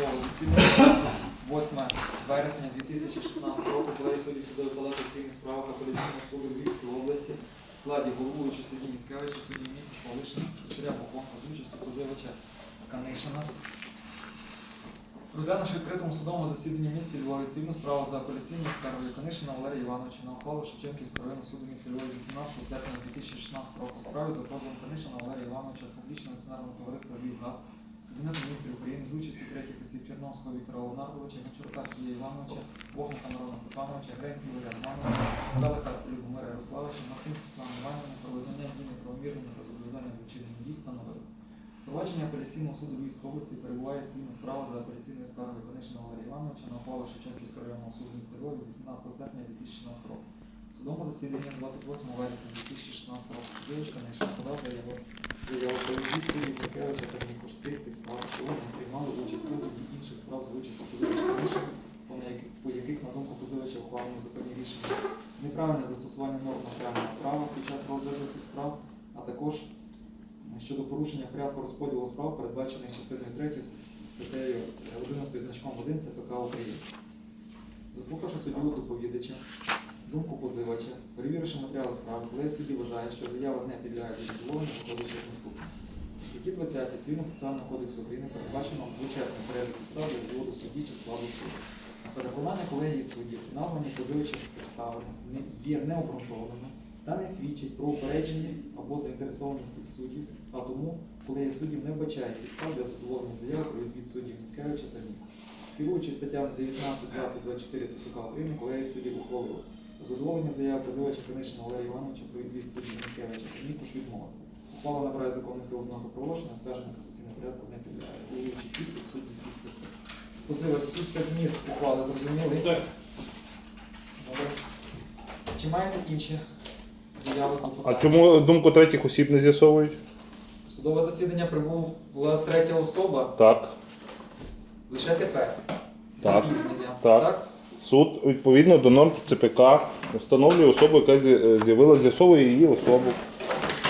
судового засідання 8 вересня 2016 року, коли судді судової палати цивільних справах апеляційного суду Львівської області в складі головуючого судді Міткевича, судді Мітч, Павлишина, секретаря Богонка з участю позивача Канишина. Розглянувши відкритому судовому засіданні в місті Львові цивільну справу за апеляційною скаргою Канишина Валерія Івановича на ухвалу Шевченківського районного суду міста Львові 18 серпня 2016 року справи за позовом Канишина Валерія Івановича публічного національного товариства «Львівгаз» Кабінету міністрів України з участю третіх осіб Черновського Віктора Леонардовича, Гончарука Сергія Івановича, Богника Мирона Степановича, Грень Ігоря Романовича, Далека Любомира Ярославовича, Мартин Світлана Іванівна про визнання дій неправомірними та зобов'язання до вчинення дій встановили. Провадження апеляційного суду Львівської області перебуває цивільна справа за апеляційною скаргою Конечного Валерія Івановича на ухвалу Шевченківського районного суду міста Львова від 18 серпня 2016 року. Судовому засіданні 28 вересня 2016 року Кузевич Конечна подав заяву заяву про відвід судді Куркевича та Нікурських підстав, що вони не приймали участь у розгляді інших справ за участю Кузевича Конечна, по яких, на думку Кузевича, ухвалено законні рішення, неправильне застосування норм матеріального права під час розгляду цих справ, а також щодо порушення порядку розподілу справ, передбачених частиною 3 статтею 11 значком 1 ЦПК України. Заслухавши суддю доповідача, думку позивача, перевіривши матеріали справи, коли судді вважає, що заява не підлягає задоволенню, виходить наступне. Статті 20 Цивільного процесуального кодексу України передбачено вичерпний перелік підстав для відводу судді чи складу суду. Переконання колегії суддів, названі позивачем представлені, є необґрунтованими та не свідчить про упередженість або заінтересованість суддів, а тому колегія суддів не вбачає підстав для задоволення заяви про відвід суддів Міткевича та Ніку. Керуючись статтями 19, 20, 24 ЦПК України, колегія суддів ухвалила задоволення заяви позивача Конечного Валерія Івановича про відвід суддів Міткевича та Ніку відмовити. Ухвала набирає законних сил знаку проголошення, оскарження касаційного порядку не підлягає. Керуючи підпис судді підписи. Позивач суть та зміст ухвали зрозумілий? Так. Добре. Чи маєте інші заяви А клопотання? чому думку третіх осіб не з'ясовують? Судове засідання прибув була третя особа Так. лише тепер. Так. Запізнення. Так. Суд відповідно до норм ЦПК встановлює особу, яка з'я- з'явилася, з'ясовує її особу.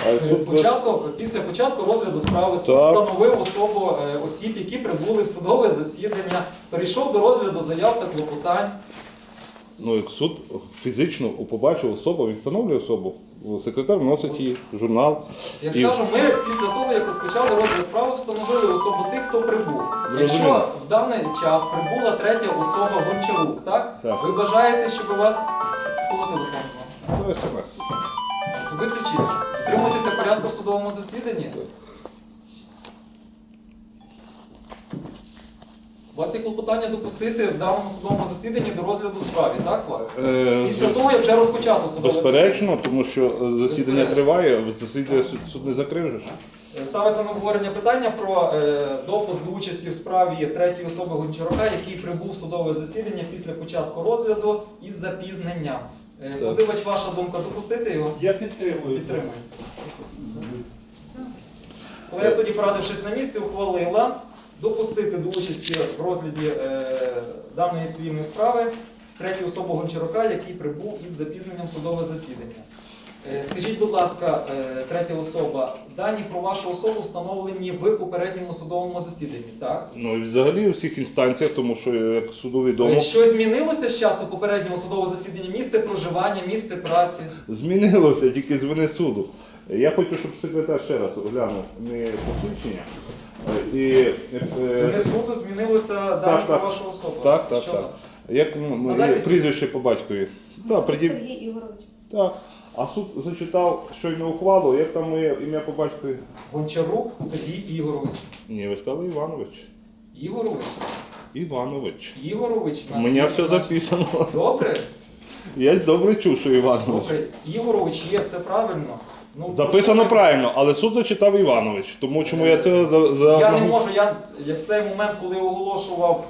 Е, суд Початку, після початку розгляду справи суд Так. встановив особу е, осіб, які прибули в судове засідання, перейшов до розгляду заяв та клопотань. ну, як суд фізично побачив особу, він встановлює особу. Секретар вносить її в журнал. Як І- кажу, ми після того, як розпочали розгляд справи, встановили особу тих, хто прибув. Зрозуміло. Якщо в даний час прибула третя особа Гончарук, так? Так. Ви бажаєте, щоб у вас було телефон? вам? То смс. То виключіть. Дотримуйтеся порядку в судовому засіданні. У вас є клопотання допустити в даному судовому засіданні до розгляду справи, так, вас? Е, Після того, як вже розпочато судове Безперечно, тому що е, засідання Безперечно. триває, засідання суд, суд не закрив же ж. засідання. Ставиться на обговорення питання про е, допуск до участі в справі третьої особи Гончарука, який прибув в судове засідання після початку розгляду із запізненням. Е, Позивач, ваша думка, допустити його? Я підтримую. Підтримую. Колегія судді, порадившись на місці, ухвалила допустити до участі в розгляді е, даної цивільної справи третю особу Гончарука, який прибув із запізненням судового судове засідання. Е, скажіть, будь ласка, е, третя особа, дані про вашу особу встановлені в попередньому судовому засіданні, так? Ну і взагалі у всіх інстанціях, тому що як суду відомо, Е, Що змінилося з часу попереднього судового засідання? Місце проживання, місце праці? змінилося тільки з вини суду. Я хочу, щоб секретар ще раз оглянув не посвідчення. І, З е, вини суду змінилося дані про так. вашу особу. Так, так, Що так. там? як Надайте прізвище по батькові. Так. Сергій Ігорович. так. А суд зачитав щойно ухвалу, як там моє ім'я по батькові? Гончарук Сергій Ігорович. Ні, ви сказали Іванович. Ігорович. Іванович. Ігорович. У нас мене є все записано. Добре, Я добре чув, що Іванович. добре. Ігорович є, все правильно. Ну, Записано просто- правильно, але суд зачитав Іванович. Тому чому я це за, за Я не можу, я, я в цей момент, коли оголошував,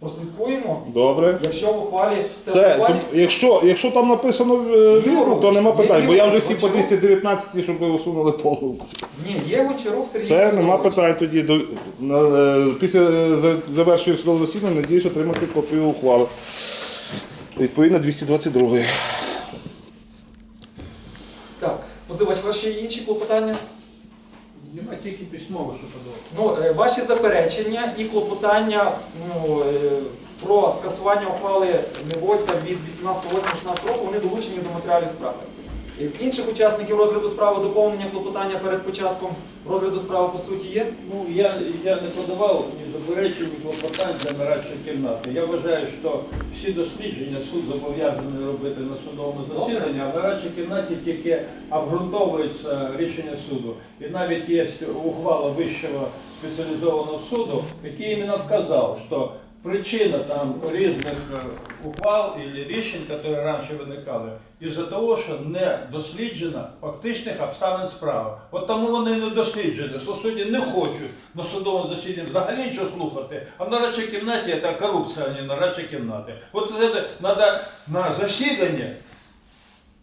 прослідкуємо. Добре. Якщо в ухвалі це, в ухвалі, тому- якщо, якщо там написано е, віру, то нема питань, бо я вже всі по Гончарук. 219, щоб ви усунули помилку. ні, є Гончарук Сергій Це нема питань тоді. До, на, е, після е, за- завершення судового засідання надіюсь отримати копію ухвали. Відповідно 222. Так, позивач, ваші інші клопотання? Хіба тільки письмово, що подобається. Ну, е, ваші заперечення і клопотання ну, е, про скасування ухвали Невольта від 18.08.16 року, вони долучені до матеріалів справи. Е, Інших учасників розгляду справи доповнення клопотання перед початком розгляду справи по суті є. Ну, я, я не подавав ні заперечень, ні клопотань для нарадчої кімнати. Я вважаю, що всі дослідження суд зобов'язаний робити на судовому засіданні, а в нарадчій кімнаті тільки обґрунтовується рішення суду. І навіть є ухвала Вищого спеціалізованого суду, який іменно вказав, що причина там різних е, ухвал і рішень, які раніше виникали, із-за того, що не досліджено фактичних обставин справи. От тому вони не досліджені, що судді не хочуть на судовому засіданні взагалі нічого слухати, а в нарадчій кімнаті це корупція, а не нарадчій кімнаті. От це треба на засіданні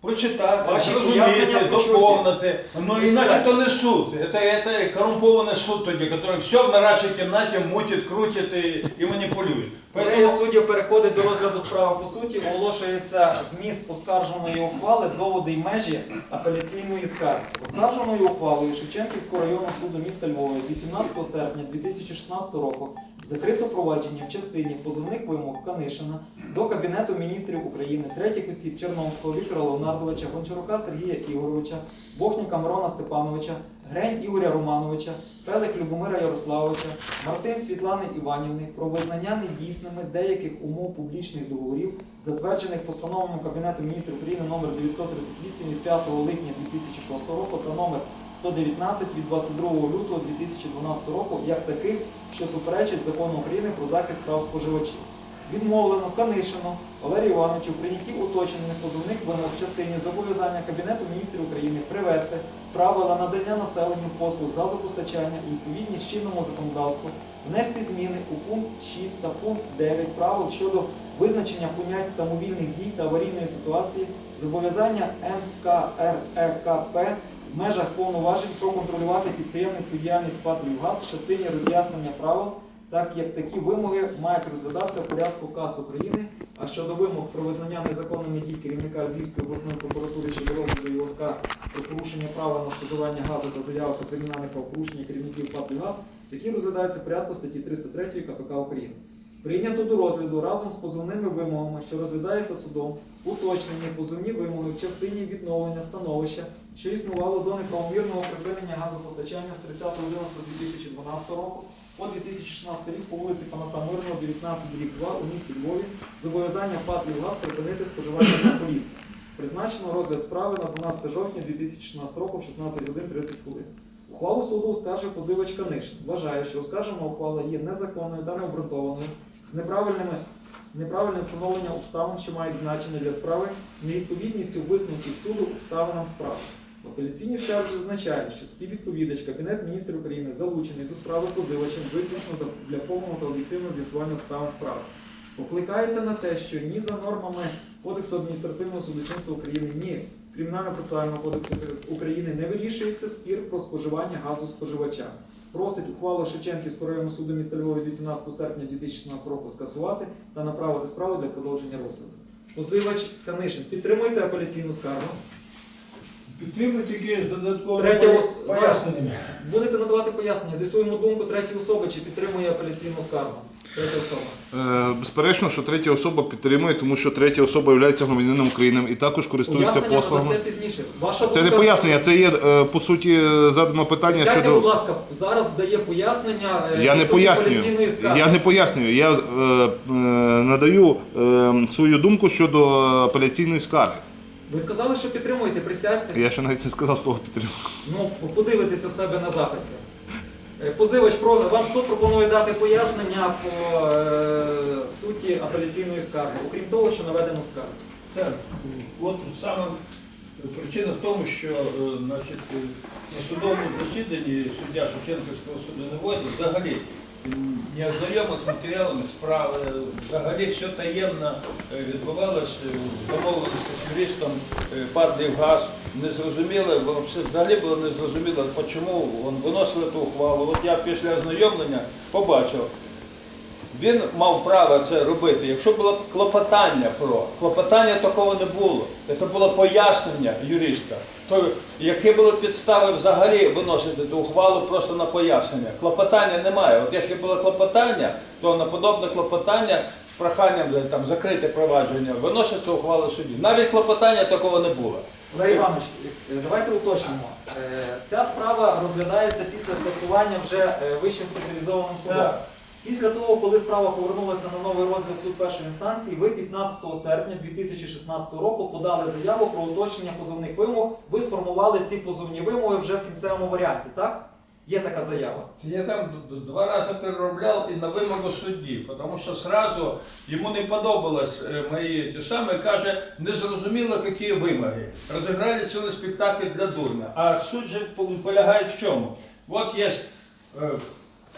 прочитати, Ваші зрозуміти, пояснення почуті. доповнити. Ну Ви іначе знаєте. то не суд. Это, это коррумпованный суд тоді, який все в нарадчій кімнаті мутить, крутить і, і маніпулює. Колегія суддів переходить до розгляду справи по суті, оголошується зміст оскарженої ухвали, доводи й межі апеляційної скарги. Оскарженою ухвалою Шевченківського районного суду міста Львова від 18 серпня 2016 року закрито провадження в частині позовних вимог Канишина до Кабінету міністрів України, третіх осіб Черномського Віктора Леонардовича, Гончарука Сергія Ігоровича, Бохніка Мирона Степановича, Грень Ігоря Романовича, Пелик Любомира Ярославовича, Мартин Світлани Іванівни про визнання недійсними деяких умов публічних договорів, затверджених постановами Кабінету міністрів України номер 938 від 5 липня 2006 року та номер 119 від 22 лютого 2012 року, як таких, що суперечать закону України про захист прав споживачів. Відмовлено Канишину Валерію Івановичу в прийнятті уточнених позовних вимог в частині зобов'язання Кабінету міністрів України привести правила надання населенню послуг газопостачання і відповідність чинному законодавству, внести зміни у пункт 6 та пункт 9 правил щодо визначення понять самовільних дій та аварійної ситуації, зобов'язання НКРЕКП в межах повноважень проконтролювати підприємницьку діяльність ПАТ «Львівгаз» в частині роз'яснення правил, так як такі вимоги мають розглядатися в порядку КАС України, а щодо вимог про визнання незаконними дій керівника Львівської обласної прокуратури щодо розгляду його скарг про порушення права на споживання газу та заяви про кримінальне правопорушення керівників ПАТ «Львівгаз», які розглядаються в порядку статті 303 КПК України. Прийнято до розгляду разом з позовними вимогами, що розглядається судом, уточнені позовні вимоги в частині відновлення становища, що існувало до неправомірного припинення газопостачання з 30.11.2012 року по 2016 рік по вулиці Панаса Мирного, 19 рік 2 у місті Львові, зобов'язання ПАТ «Львівгаз» припинити споживання монополіста. Призначено розгляд справи на 12 жовтня 2016 року в 16 годин 30 хвилин. Ухвалу суду оскаржив позивач Канишин. Вважає, що оскаржена ухвала є незаконною та необґрунтованою, з неправильними неправильним встановленням обставин, що мають значення для справи, невідповідністю висновків суду обставинам справи. В апеляційній скарзі зазначає, що співвідповідач Кабінет міністрів України залучений до справи позивачем виключно для повного та об'єктивного з'ясування обставин справи. Покликається на те, що ні за нормами Кодексу адміністративного судочинства України, ні Кримінально-процесуального кодексу України не вирішується спір про споживання газу споживача. Просить ухвалу Шевченківського районного суду міста Львова 18 серпня 2016 року скасувати та направити справу для продовження розгляду. Позивач Канишин, підтримуєте апеляційну скаргу? Підтримують тільки з додатковими Третя ос- зараз. Будете надавати пояснення. З'ясуємо думку третьої особи, чи підтримує апеляційну скаргу. Третя особа. Е, Безперечно, що третя особа підтримує, тому що третя особа є громадянином України і також користується Пояснення послугами. надасте пізніше. Ваша Це не думка- пояснення, це є е, по суті задано питання Сядьте, щодо. будь ласка, зараз вдає пояснення. е, Я не по пояснюю. апеляційної скарги. Я не пояснюю. Я е, е, надаю е, свою думку щодо апеляційної скарги. Ви сказали, що підтримуєте, присядьте. Я ще навіть не сказав слово підтримку. Ну, подивитися в себе на записі. Е, Позивач про вам суд пропонує дати пояснення по е, суті апеляційної скарги, окрім того, що наведено в скарзі. Так, от саме причина в тому, що е, значить, е, на судовому засіданні суддя Шевченківського суду не вийде, взагалі не ознайомив з матеріалами справи, взагалі все таємно е, відбувалося, домовилися з юристом е, падлів газ. Не зрозуміло, все взагалі було не зрозуміло, чому виносили ту ухвалу. От я після ознайомлення побачив він мав право це робити. Якщо було клопотання про клопотання такого не було. Це було пояснення юриста. То які були підстави взагалі виносити ту ухвалу просто на пояснення? Клопотання немає. От якщо було клопотання, то на подобне клопотання з проханням там закрити провадження виноситься ухвала судді. Навіть клопотання такого не було. Валерій Іванович, давайте уточнимо. Е, Ця справа розглядається після скасування вже е, вищим спеціалізованим судом. Після того, коли справа повернулася на новий розгляд суд першої інстанції, ви 15 серпня 2016 року подали заяву про уточнення позовних вимог. Ви сформували ці позовні вимоги вже в кінцевому варіанті, так? Є така заява. Я там два рази переробляв і на вимогу судді, тому що сразу йому не подобалось е, мої ті саме, каже, не зрозуміло, які вимоги. Розіграли цілий спектакль для дурня. А суть же пол- полягає в чому? От є е,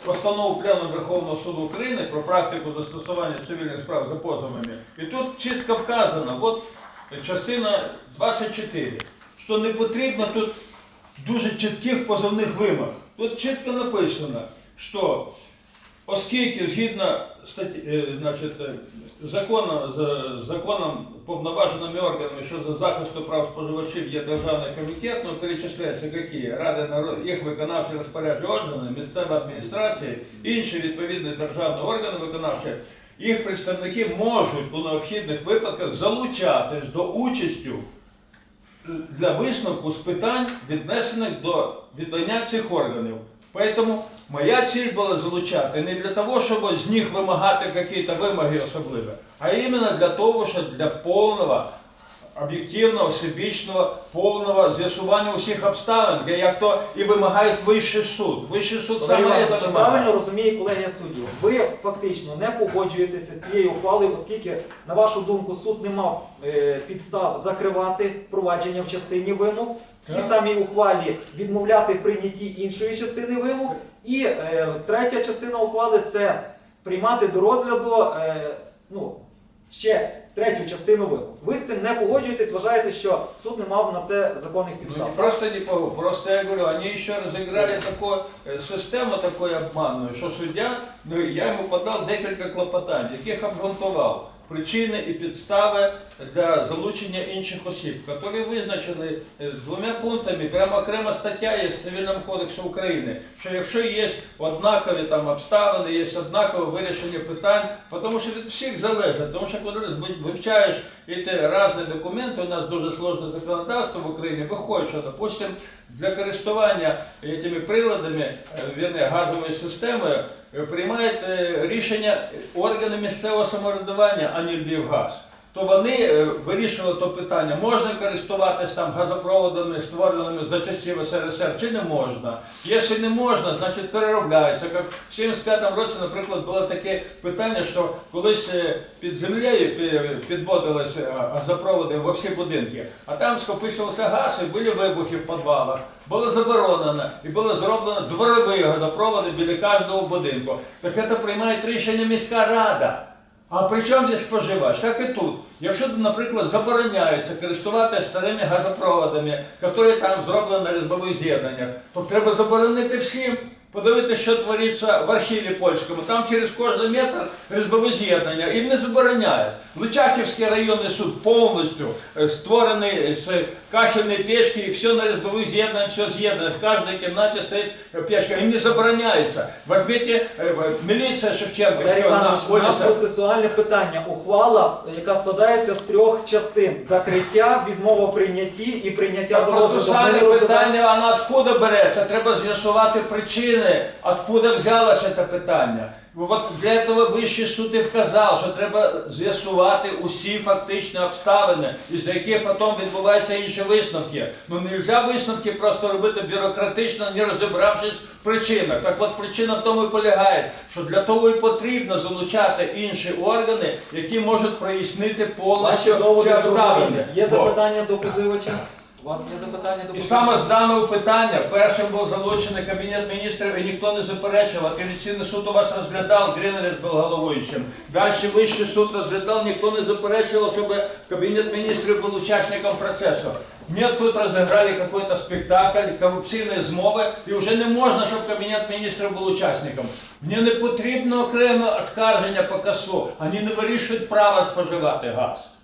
постанову Пляну Верховного суду України про практику застосування цивільних справ за позовами. І тут чітко вказано, от частина 24, що не потрібно тут дуже чітких позовних вимог. Тут чітко написано, що оскільки згідно статті, е, значить, е, законом, з законом повноваженими органами щодо захисту прав споживачів є державний комітет, ну перечисляються які ради народ, їх виконавчі розпоряджені органи, місцева адміністрація, інші відповідні державні органи виконавчі, їх представники можуть у необхідних випадках залучатись до участі для висновку з питань, віднесених до віддання цих органів. Поэтому моя ціль була залучати не для того, щоб з них вимагати якісь вимоги особливі, а іменно для того, щоб для повного, об'єктивного, всебічного, повного з'ясування усіх обставин, як то і вимагає Вищий суд. Вищий суд саме це правильно розуміє колегія суддів? Ви фактично не погоджуєтеся з цією ухвалою, оскільки, на вашу думку, суд не мав е, підстав закривати провадження в частині вимог, тій Так. самій ухвалі відмовляти в прийнятті іншої частини вимог. І е, третя частина ухвали це приймати до розгляду е, ну, ще третю частину вимог. Ви з цим не погоджуєтесь, вважаєте, що суд не мав на це законних Ну, підстав. не просто не просто я говорю, они еще разыграли такую э, систему такою обманную, що суддя, ну я йому подав декілька клопотань, яких обґрунтував причини і підстави для залучення інших осіб, які визначені е, двома пунктами, прямо окрема стаття є в Цивільному кодексі України, що якщо є однакові там обставини, є однакове вирішення питань, тому що від всіх залежить, тому що коли ви- вивчаєш ці різні документи, у нас дуже сложне законодавство в Україні, виходить, що, допустим, для користування цими приладами е, вірне, газової системи е, приймають е, рішення органи місцевого самоврядування, а не Львівгаз. То вони е, вирішували то питання, можна користуватись там газопроводами, створеними за часів СРСР, чи не можна. Якщо не можна, значить переробляється. Як в 75 році, наприклад, було таке питання, що колись е, під землею підводилися е, газопроводи во всі будинки, а там скопичувався газ і були вибухи в підвалах. Було заборонено і було зроблено дворові газопроводи біля кожного будинку. Так це приймає рішення міська рада. А при чому є споживач? Так і тут. Якщо, наприклад, забороняється користуватися старими газопроводами, які там зроблені на різьбових з'єднаннях, то треба заборонити всім. Подивитися, що твориться в архіві польському. Там через кожен метр різьбове з'єднання. Їм не забороняють. Личаківський районний суд повністю е, створений з кахельної печки і все на різьбових з'єднаннях, все з'єднане. В кожній кімнаті стоїть печка. Їм не забороняється. Возьміть е, міліція на Іванович, у нас процесуальне питання. Ухвала, яка складається з трьох частин: закриття, відмова прийнятті і прийняття до. Процесуальне не розглядаємо- питання, откуда береться? Треба з'ясувати причини, откуда взялося це питання. От для цього Вищий суд і вказав, що треба з'ясувати усі фактичні обставини, із яких потім відбуваються інші висновки. Ну не можна висновки просто робити бюрократично, не розібравшись в причинах. Так от причина в тому і полягає, що для того і потрібно залучати інші органи, які можуть прояснити повністю ці обставини. Є запитання до позивача? У вас є запитання до І саме з даного питання першим був залучений Кабінет міністрів і ніхто не заперечував. Апеляційний суд у вас розглядав, Гриневець був головуючим. Далі Вищий суд розглядав, ніхто не заперечував, щоб Кабінет міністрів був учасником процесу. Ні, тут розіграли якийсь спектакль, корупційні змови, і вже не можна, щоб Кабінет міністрів був учасником. Мені не потрібно окреме оскарження по касу, вони не вирішують право споживати газ.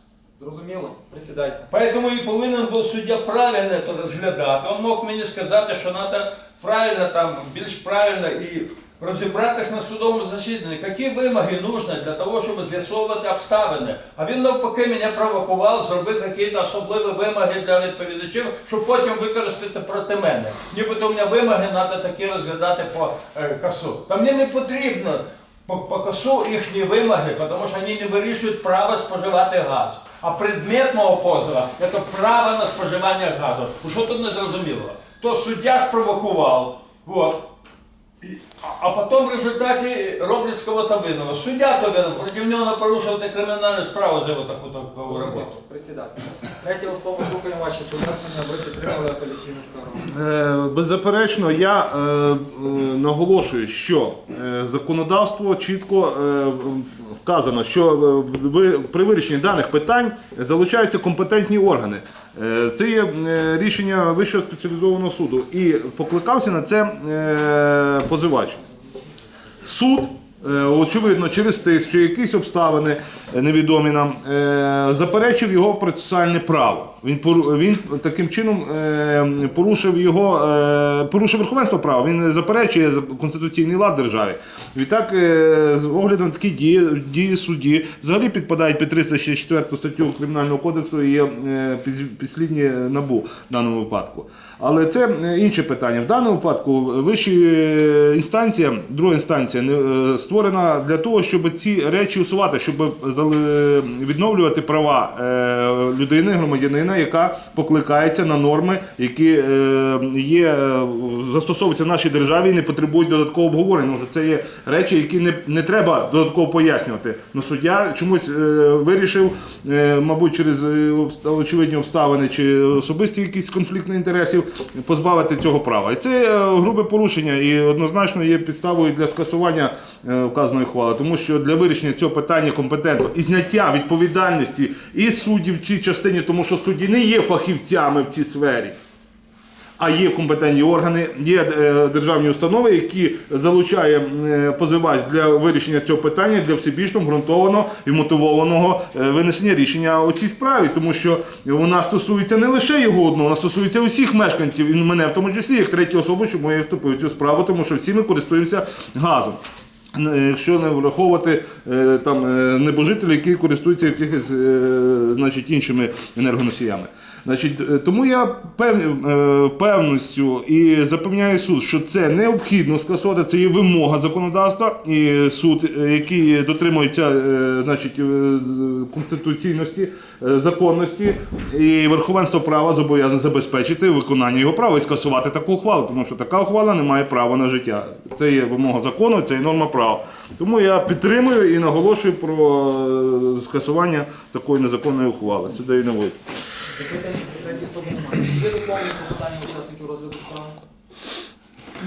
Зрозуміло? Присідайте. Поэтому і повинен був суддя правильно це розглядати. Він мог мені сказати, що треба правильно там, більш правильно і розібратись на судовому засіданні, які вимоги нужні для того, щоб з'ясовувати обставини. А він навпаки мене провокував, зробив якісь особливі вимоги для відповідачів, щоб потім використати проти мене. Нібито у мене вимоги треба такі розглядати по е, касу. Та мені не потрібно по, по косу їхні вимоги, тому що вони не вирішують право споживати газ. А предмет мого позова це право на споживання газу. У Що тут не зрозуміло? То суддя спровокував, вот, і- а, потім в результаті роблять з кого-то винного. Суддя то винен, проти нього порушувати кримінальну справу за його таку таку роботу. Присідайте. Третє особо слухаємо ваші пояснення, ви підтримали апеляційну скаргу. Е, Беззаперечно, я е, е, наголошую, що законодавство чітко вказано, що ви при вирішенні даних питань залучаються компетентні органи. Це є рішення Вищого спеціалізованого суду, і покликався на це е, позивач. Суд, е, очевидно, через тиск чи якісь обставини е, невідомі нам, е, заперечив його процесуальне право. Він, він таким чином е, порушив його, е, порушив верховенство права. Він заперечує конституційний лад державі. Відтак, е, з огляду на такі дії, дії судді взагалі підпадають під 364 статтю Кримінального кодексу і є підслідні набу в даному випадку. Але це інше питання. В даному випадку вища інстанція, друга інстанція, не, створена для того, щоб ці речі усувати, щоб відновлювати права людини, громадянина, яка покликається на норми, які е, є, е, застосовуються в нашій державі і не потребують додаткового обговорення. Тому що це є речі, які не, не треба додатково пояснювати. Но суддя чомусь е, вирішив, мабуть, через очевидні обставини чи особисті якісь конфлікти інтересів позбавити цього права. І це грубе порушення і однозначно є підставою для скасування вказаної хвали, тому що для вирішення цього питання компетентно і зняття відповідальності і суддів в цій частині, тому що судді не є фахівцями в цій сфері. А є компетентні органи, є е, державні установи, які залучає е, позивач для вирішення цього питання для всебічно обґрунтованого і мотивованого е, винесення рішення у цій справі, тому що вона стосується не лише його одного, вона стосується усіх мешканців, і мене в тому числі як третю особу, чому я вступив в цю справу, тому що всі ми користуємося газом. Е, Якщо не враховувати е, там е, небожителі, які користуються якихось значить, іншими енергоносіями. Значить, е, тому я пев, е, певністю і запевняю суд, що це необхідно скасувати, це є вимога законодавства, і суд, який дотримується е, значить, конституційності, законності і верховенства права зобов'язаний забезпечити виконання його права і скасувати таку ухвалу, тому що така ухвала не має права на життя. Це є вимога закону, це є норма права. Тому я підтримую і наголошую про скасування такої незаконної ухвали. Сюди і наводять. Запитань до особи немає. Чи є доповнення по питанню учасників розгляду справи?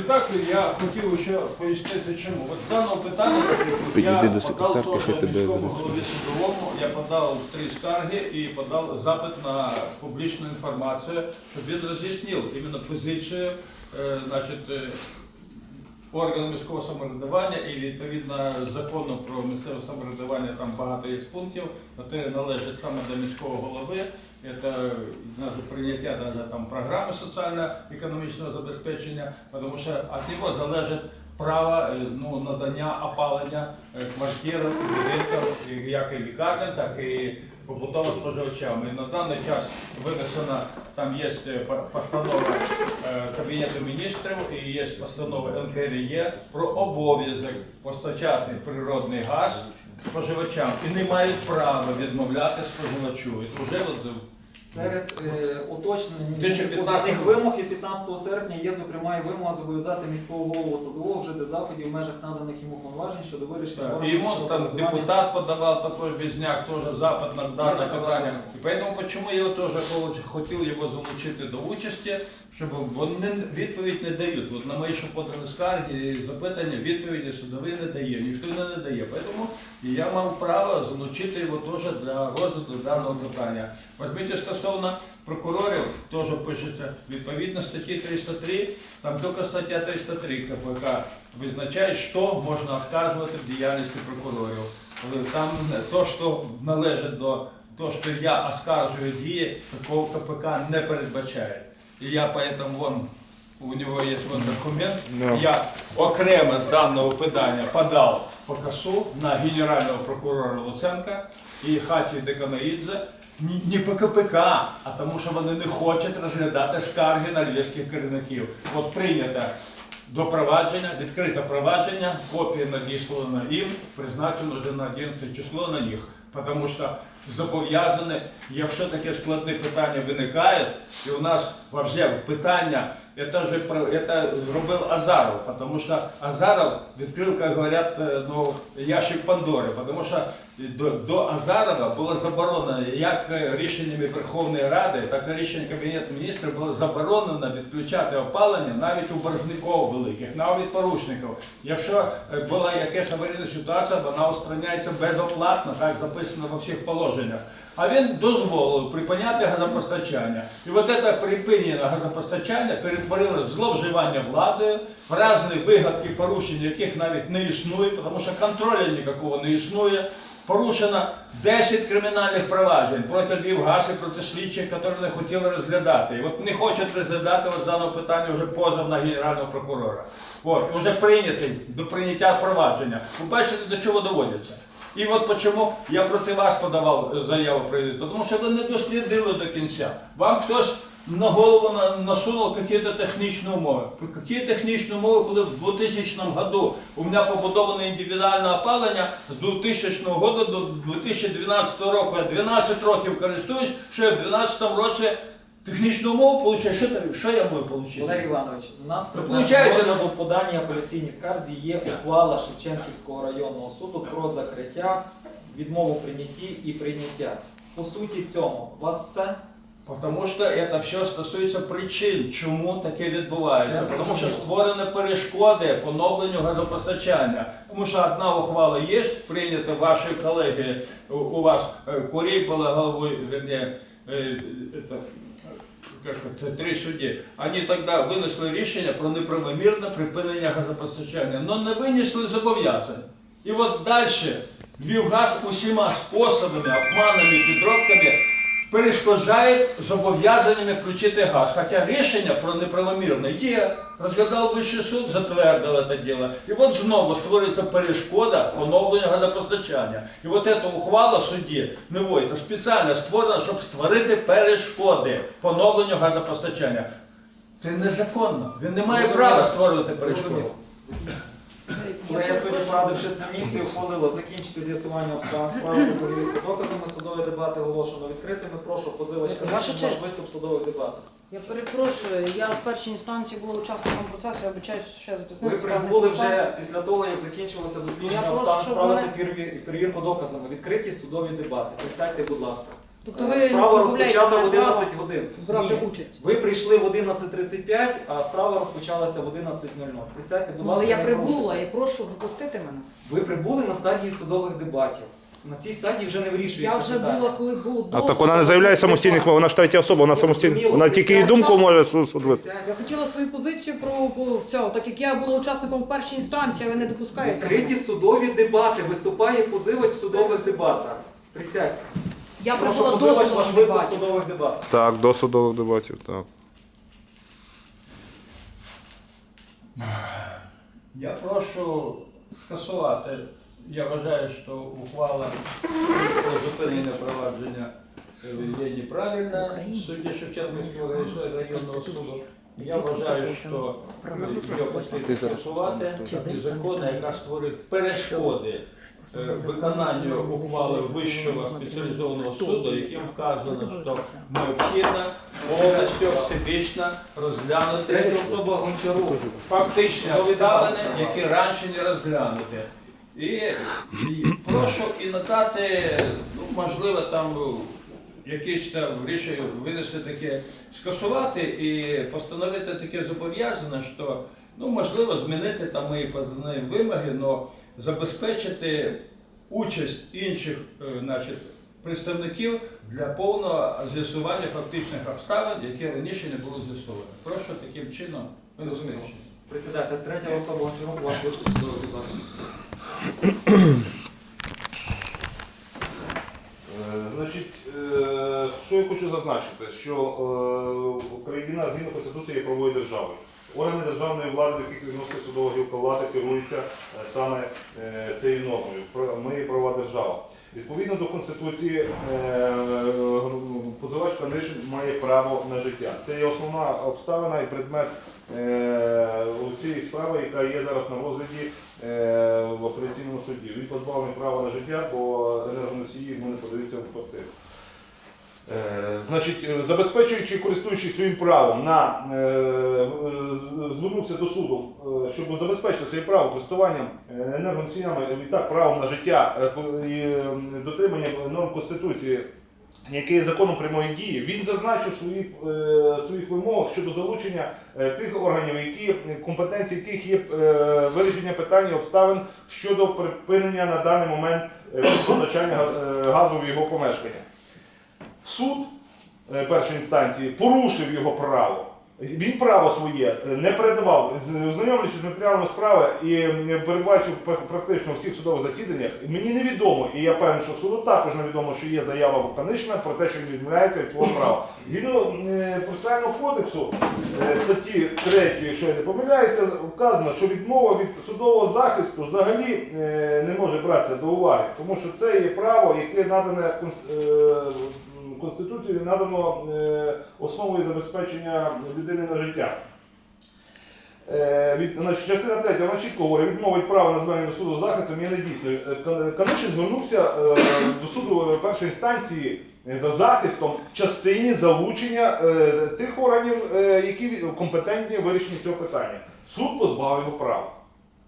І так я хотів ще пояснити чому. От з даного питання наприклад, Підійди я до подав секретарки, теж тебе міському голові судовому, я подав три скарги і подав запит на публічну інформацію, щоб він роз'яснив іменно позицію, е, значить, е, органу міського самоврядування і відповідно закону про місцеве самоврядування там багато є пунктів, те належить саме до міського голови. Це прийняття даже, там, програми соціально-економічного забезпечення, тому що від нього залежить право е, ну, надання опалення е, будинкам, і як і лікарням, так і побутово споживачами. На даний час винесена, там є е, постанова е, Кабінету міністрів і є постанова НКРЄ про обов'язок постачати природний газ споживачам і не мають права відмовляти споживачу. І вже Серед е, уточнень 2015 вимог і 15 серпня є, зокрема, і вимога зобов'язати міського голову судового вжити заходів в межах наданих йому повноважень щодо вирішення Так, И там депутат подавал такой безняк, тоже запад на данное такое питання. І поэтому почему я тоже получ- хотів його залучити до участі, щоб вони відповідь не дають. От на мої що подані скарги і запитання, відповіді судові не дає, ніхто не надає. Поэтому я мав право залучити його теж для розгляду даного питання. Візьміть стосовно прокурорів, теж пишеться відповідно статті 303, там тільки стаття 303 КПК визначає, що можна оскаржувати в діяльності прокурорів. Там то, що належить до того, що я оскаржую дії, такого КПК не передбачає. І я поэтому вон у нього є вон документ. Да. Я окремо з даного питання подав по КАСу на генерального прокурора Луценка і хаті Деканаїдзе. Ні, не по КПК, а тому, що вони не хочуть розглядати скарги на львівських керівників. От прийнято до провадження, відкрите провадження, копія надіслана їм, призначено вже на 11 число на них. Тому що зобов'язані, якщо таке складне питання виникає, і у нас вообще питання, це вже це зробив Азаров, тому що Азаров відкрив, як говорять, е, ну, ящик Пандори, тому що до, до Азарова було заборонено як рішеннями Верховної Ради, так і рішенням Кабінету міністрів було заборонено відключати опалення навіть у боржників великих, навіть порушників. Якщо е, була якась аварійна ситуація, вона устраняється безоплатно, так записано во всіх положеннях. А він дозволив припиняти газопостачання. І от це припинення газопостачання перетворилося в зловживання владою, в різні вигадки порушення, яких навіть не існує, тому що контролю ніякого не існує. Порушено 10 кримінальних проваджень проти Львівгаз і проти слідчих, які не хотіли розглядати. І от не хочуть розглядати ось дане питання вже позов на генерального прокурора. От, вже прийнятий до прийняття провадження. Ви бачите, до чого доводиться. І от чому я проти вас подавав заяву про тому що ви не дослідили до кінця. Вам хтось на голову на- насунув якісь технічні умови. Які технічні умови, коли в 2000 году у мене побудоване індивідуальне опалення з 2000 року до 2012 року. Я 12 років користуюсь, що я в 2012 році технічну умову отримую. Що, що я отримати? Валерій Іванович, у нас Ну, предметом получається, розгляду по апеляційній скарзі є ухвала Шевченківського районного суду про закриття, відмову в прийнятті і прийняття. По суті цьому, у вас все? Тому що це все стосується причин, чому таке відбувається. Це Тому що зрозуміло. створені перешкоди поновленню газопостачання. Тому що одна ухвала є, прийнята ваші колеги, у, у вас е, Курій була головою, верні, е, это, как три судді. Вони тоді винесли рішення про неправомірне припинення газопостачання, але не винесли зобов'язань. І от далі Львівгаз усіма способами, обманами, підробками перешкоджає зобов'язаннями включити газ. Хоча рішення про неправомірне є, розглядав Вищий суд, затвердив це діло. І от знову створюється перешкода поновлення газопостачання. І от ця ухвала судді не вводиться спеціально створена, щоб створити перешкоди поновленню газопостачання. Це незаконно. Він не має права створювати перешкоди. Зрозуміло. Колегія судді, порадившись на місці, ухвалила закінчити з'ясування обставин справи та перевірку доказами. Судові дебати оголошено відкритими. Прошу позивачка Ваша ваш честь. виступ судових дебатах. Я перепрошую, я в першій інстанції була учасником процесу, я обичаю, що я Ви прибули вже після того, як закінчилося дослідження Я прошу, обставин щоб справи мене- та перевір- перевірку доказами. Відкриті судові дебати. Присядьте, будь ласка. Тобто ви Справа розпочата в мене права 11 годин. брати Ні. участь. Ви прийшли в 11.35, а справа розпочалася в 11.00. Присядьте, будь ласка, але я не прибула і прошу випустити мене. Ви прибули на стадії судових дебатів. На цій стадії вже не вирішується Я вже питання. була, коли було А досить. так вона не заявляє самостійних мов, вона ж третя особа, вона самостійна. Вона тільки її думку може суд суд. Присядьте. Я хотіла свою позицію про цього, так як я була учасником в першій інстанції, а ви не допускаєте. Відкриті судові дебати. Виступає позивач в судових дебатах. Присядьте. Я Прошу позивач досить ваш виступ дебатів. судових дебатах. Так, до судових дебатів, так. Я прошу скасувати. Я вважаю, що ухвала про зупинення провадження є неправильна. Судді Шевченківського районного суду. Я вважаю, що його потрібно скасувати і закони, яка створить перешкоди е, виконанню ухвали Вищого спеціалізованого суду, яким вказано, що необхідно повністю всебічно розглянути. Фактичні обставини, які раніше не розглянуті. І, і прошу і надати, ну, можливо, там ну, якісь там рішення винести таке, скасувати і постановити таке зобов'язання, що ну, можливо змінити там мої позивні вимоги, але забезпечити участь інших е, значить, представників для повного з'ясування фактичних обставин, які раніше не були з'ясовані. Прошу таким чином Розуміло. рішення. Присідайте, третя особа Гончарук, ваш виступ судовий будь ласка. Е, Значить, е, що я хочу зазначити, що е, Україна згідно Конституції є правовою державою. Органи державної влади, до яких відносить судова гілка влади, керуються е, саме е, цією нормою. Ми є правова держава. Відповідно до Конституції, позивач Канишин має право на життя. Це є основна обставина і предмет усієї справи, яка є зараз на розгляді в апеляційному суді. Він позбавлений права на життя, бо енергоносії не подаються в квартиру. Е, Значить, е, забезпечуючи, користуючись своїм правом на е, звернувся до суду, щоб забезпечити своє право користуванням енергоносіями, відтак правом на життя і е, дотриманням норм Конституції, який законом прямої дії, він зазначив свої, своїх вимог щодо залучення тих органів, які компетенції яких є вирішення питання обставин щодо припинення на даний момент постачання газу в його помешкання. Суд е, першої інстанції порушив його право. Він право своє е, не передавав, З- з матеріалами справи і м, перебачив практично у всіх судових засіданнях. Мені невідомо, і я певен, що суду також невідомо, що є заява Богданишина про те, що він відмовляється від свого права. Згідно е, процесуального кодексу статті 3, якщо я не помиляюся, вказано, що відмова від судового захисту взагалі не може братися до уваги, тому що це є право, яке надане Конституцією надано е, основою забезпечення людини на життя. Е, від, значить, частина 3, вона чітко говорить, відмовить право на звернення до суду захистом є недійсною. Е, Кан- Канишин звернувся до суду першої інстанції за захистом частині залучення тих органів, які компетентні в вирішенні цього питання. Суд позбавив його права.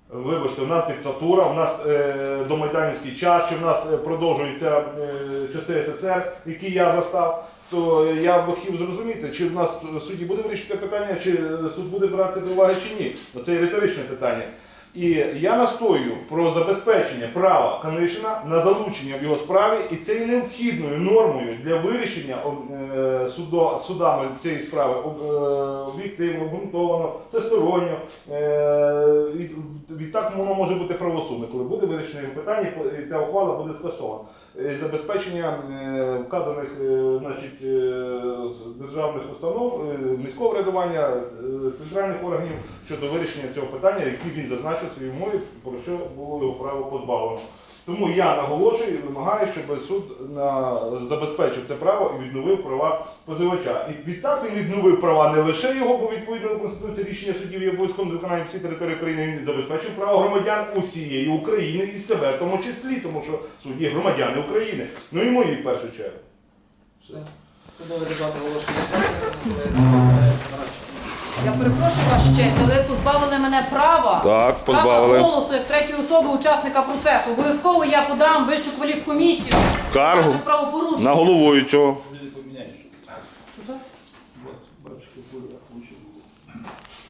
Вибачте, у нас диктатура, у нас е, домайданівський час, чи в нас е, продовжуються е, часи СССР, які я застав. То я б хотів зрозуміти, чи в нас судді буде вирішити питання, чи суд буде братися до уваги чи ні. Це є риторичне питання. І я настоюю про забезпечення права Канишина на залучення в його справі, і це є необхідною нормою для вирішення е, судо, судами цієї справи е, об'єктивно, обґрунтовано, всесторонньо. Е, Відтак воно може бути правосудне, коли буде вирішено його питання, і ця ухвала буде скасована. Е, Забезпечення е, вказаних е, значить, державних установ, міського врядування, центральних органів щодо вирішення цього питання, які він зазначив в своїй мові, про що було його право позбавлено. Тому я наголошую і вимагаю, щоб суд на, забезпечив це право і відновив права позивача. І відтак він відновив права не лише його, бо відповідно до Конституції рішення судів є обов'язковим виконання всій території України, він забезпечив право громадян усієї України і себе, в тому числі, тому що судді громадяни України. Ну і мої в першу чергу. Все. Судовий дебат оголошений. Я перепрошую вас ще, але ви позбавили мене права. Так, Права голосу як третьої особи учасника процесу. Обов'язково я подам вищу кваліфкомісію. Каргу. Ваше правопорушення. головуючого.